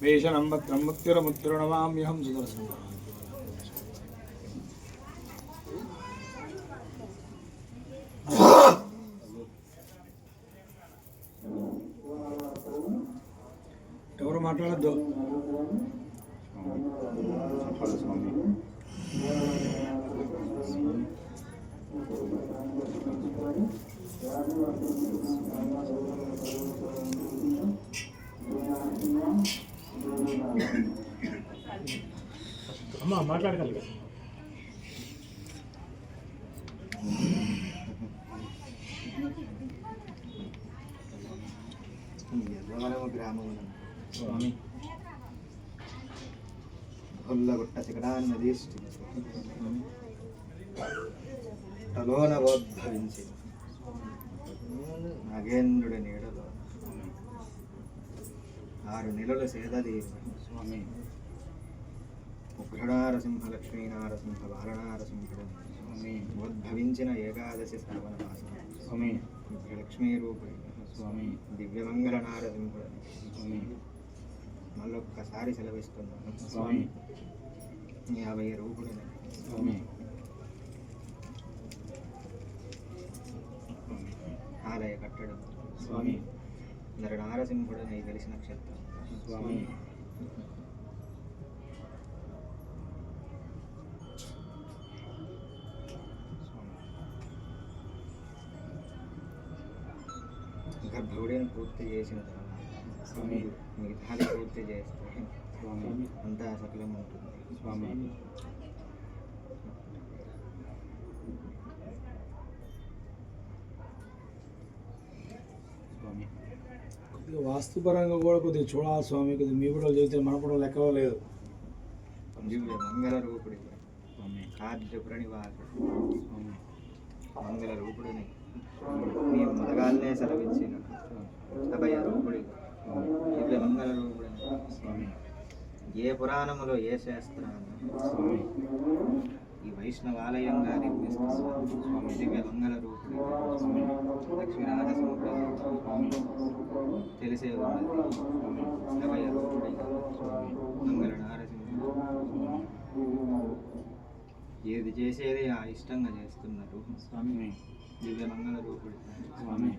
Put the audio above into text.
వేషణం భక్త్రం భక్తిరముత్తిరుణమామ్యహం సుదర్శనం ఎవరు మాట్లాడద్దు చెప్పాలి స్వామి అమ్మ మాట్లాడగలిగా ఎర్రవరము గ్రామమున స్వామి గొల్లగుట్ట శిఖరాన్నదీష్టి తలోనవోద్భవించి నాగేంద్రుడి నీడ ఆరు నెలలు సేదదీవి స్వామి. ఉగ్రనారసింహ లక్ష్మీనారసింహ బాలనారసింహుడు స్వామి. ఉద్భవించిన ఏకాదశి శ్రవణ మాసం స్వామి. లక్ష్మీ రూపుడి స్వామి. దివ్యమంగళ నారసింహుడు స్వామి. మళ్ళొక్కసారి సెలవిస్తున్నాను. స్వామి. యాభై రూపుడిని స్వామి. ఆలయ కట్టడం. స్వామి. నర నారసింహుడు నీ తెలిసి నక్షత్రం స్వామి గర్భగుడిని పూర్తి చేసిన తర్వాత స్వామి మిగతాది పూర్తి చేస్తే స్వామి అంతా సఫలం ఉంటుంది స్వామి కొద్దిగా వాస్తుపరంగా కూడా కొద్దిగా చూడాలి స్వామి కొద్దిగా మీ కూడా చెబితే మన కూడా లెక్క లేదు. మంగళ రూపుడి స్వామి ఆద్య స్వామి మంగళ రూపుడిని నీ మొదగాల్నే సెలవిచ్చిన అభయ రూపుడి దివ్య మంగళ రూపుడిని స్వామి ఏ పురాణములో ఏ శాస్త్రాలు? స్వామి ఈ వైష్ణవాలయంగా నిర్మిస్తూ స్వామి దివ్య మంగళ రూపుడి స్వామి లక్ష్మీనాథ స్వామి తెలిసే ఉన్నది స్వామి అభయ రూపుడి స్వామి మంగళ నారసింహుడు ఏది చేసేది ఆ ఇష్టంగా చేస్తున్నారు. స్వామి. దివ్య మంగళ రూపుడు. స్వామి.